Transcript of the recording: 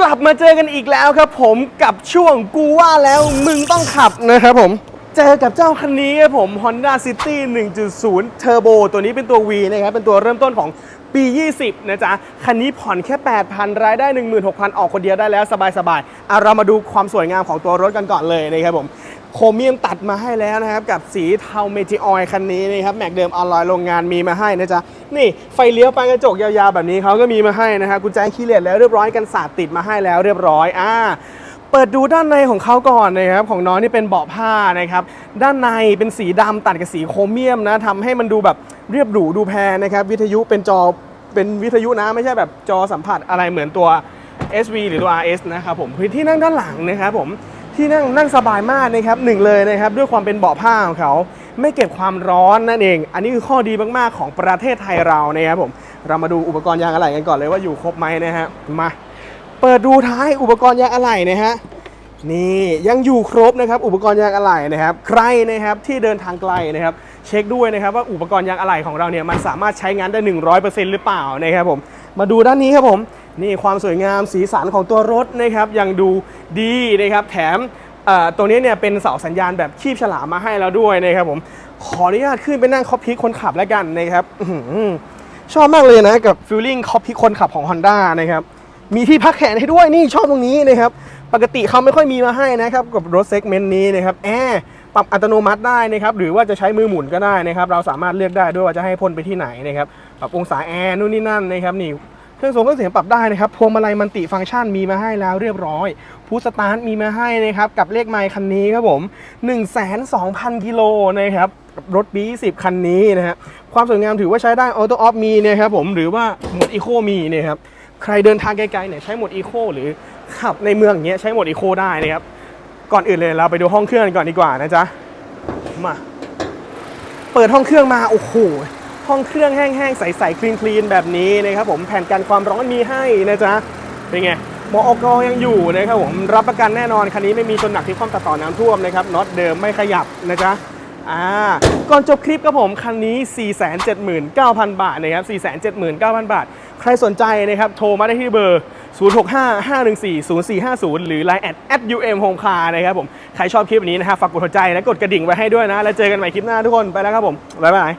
กลับมาเจอกันอีกแล้วครับผมกับช่วงกูว่าแล้วมึงต้องขับนะครับผม เจอกับเจ้าคันนี้ครับผม Honda City 1.0 Turbo ตัวนี้เป็นตัว V นะครับ เป็นตัวเริ่มต้นของปี 20 นะจ๊ะ คันนี้ผ่อนแค่ 8,000 รายได้ 16,000 ออกคนเดียวได้แล้วสบายๆอะเรามาดูความสวยงามของตัวรถกันก่อนเลยนะครับผม โครเมียมตัดมาให้แล้วนะครับ กับสีเทาเมจิออยคันนี้นะครับแม็กเดิมออนไลน์โรงงานมีมาให้นะจ๊ะ นี่ไฟเลี้ยวปานกระจกยาวๆแบบนี้เขาก็มีมาให้นะครับกุญแจคีย์เลสแล้วเรียบร้อยกันสาดติดมาให้แล้วเรียบร้อยอ่าเปิดดูด้านในของเขาก่อนนะครับของน้องนี่เป็นเบาะผ้านะครับด้านในเป็นสีดำตัดกับสีโครเมียมนะทำให้มันดูแบบเรียบหรูดูแพงนะครับวิทยุเป็นจอเป็นวิทยุนะไม่ใช่แบบจอสัมผัสอะไรเหมือนตัว SV หรือตัว RS นะครับผมพื้นที่นั่งด้านหลังนะครับผม ที่นั่งนั่งสบายมากนะครับหนึ่งเลยนะครับด้วยความเป็นเบาะผ้าของเขา ไม่เก็บความร้อนนั่นเอง อันนี้คือข้อดีมากๆของประเทศไทยเรานะครับผมเรามาดูอุปกรณ์ยางอะไหล่กันก่อนเลยว่าอยู่ครบไหมนะฮะมาเปิดดูท้ายอุปกรณ์ยางอะไหล่นะฮะนี่ยังอยู่ครบนะครับอุปกรณ์ยางอะไหล่นะครับใครนะครับที่เดินทางไกลนะครับเช็คด้วยนะครับว่าอุปกรณ์ยางอะไหล่ของเราเนี่ยมันสามารถใช้งานได้ 100%หรือเปล่านะครับผมมาดูด้านนี้ครับผม นี่ความสวยงามสีสันของตัวรถนะครับยังดูดีนะครับแถมตัวนี้เนี่ยเป็นเสาสัญญาณแบบคีบฉลามมาให้แล้วด้วยนะครับผมขออนุญาตขึ้นไปนั่งคอปพิกคนขับแล้วกันนะครับอชอบมากเลยนะกับฟิลลิ่งคอปพิกคนขับของ Honda นะครับมีที่พักแขนให้ด้วยนี่ชอบตรงนี้นะครับปกติเขาไม่ค่อยมีมาให้นะครับกับรถเซกเมนต์นี้นะครับแอร์ปรับอัตโนมัติได้นะครับหรือว่าจะใช้มือหมุนก็ได้นะครับ เราสามารถเลือกได้ด้วยว่าจะให้พ่นไปที่ไหนนะครับปรับองศาแอร์นู่นนี่นั่นนะครับนี่ เครื่องส่งเครื่องเสียงปรับได้นะครับ พวงมาลัยมันติฟังก์ชันมีมาให้แล้วเรียบร้อยพูสตาร์ทมีมาให้นะครับ กับเลขไมค์คันนี้ครับผม 1 2 0 0 0กิโลนะครับกับรถ B10 คันนี้นะฮะความสวยงามถือว่าใช้ได้ออโต้ออฟมีนะครับผมหรือว่าโหมดอีโคมีนะครับใครเดินทางไกลๆเนี่ยใช้โหมดอีโคหรือขับในเมืองอย่างเงี้ยใช้โหมดอีโคได้นะครับ ก่อนอื่นเลยเราไปดูห้องเครื่องกันก่อนดีกว่านะจ๊ะมา เปิดห้องเครื่องมาโอ้โห ห้องเครื่องแห้งๆ ใสๆคลีนๆ แบบนี้นะครับผมแผ่นกันความร้อนมีให้นะจ๊ะเป็นไงหมออกยังอยู่นะครับผมรับประกันแน่นอนคันนี้ไม่มีชนหนักที่ความตัดต่อน้ำท่วมนะครับน็อตเดิมไม่ขยับนะจ๊ะอ่าก่อนจบคลิปครับผมคันนี้ 479,000 บาทนะครับ 479,000 บาท ใครสนใจนะครับโทรมาได้ที่เบอร์ 0655140450 หรือ Line แอด @um home car นะครับผม ใครชอบคลิปนี้นะฮะฝากกดหัวใจและกดกระดิ่งไว้ให้ด้วยนะ แล้วเจอกันใหม่คลิปหน้าทุกคน ไปแล้วครับผม บ๊ายบาย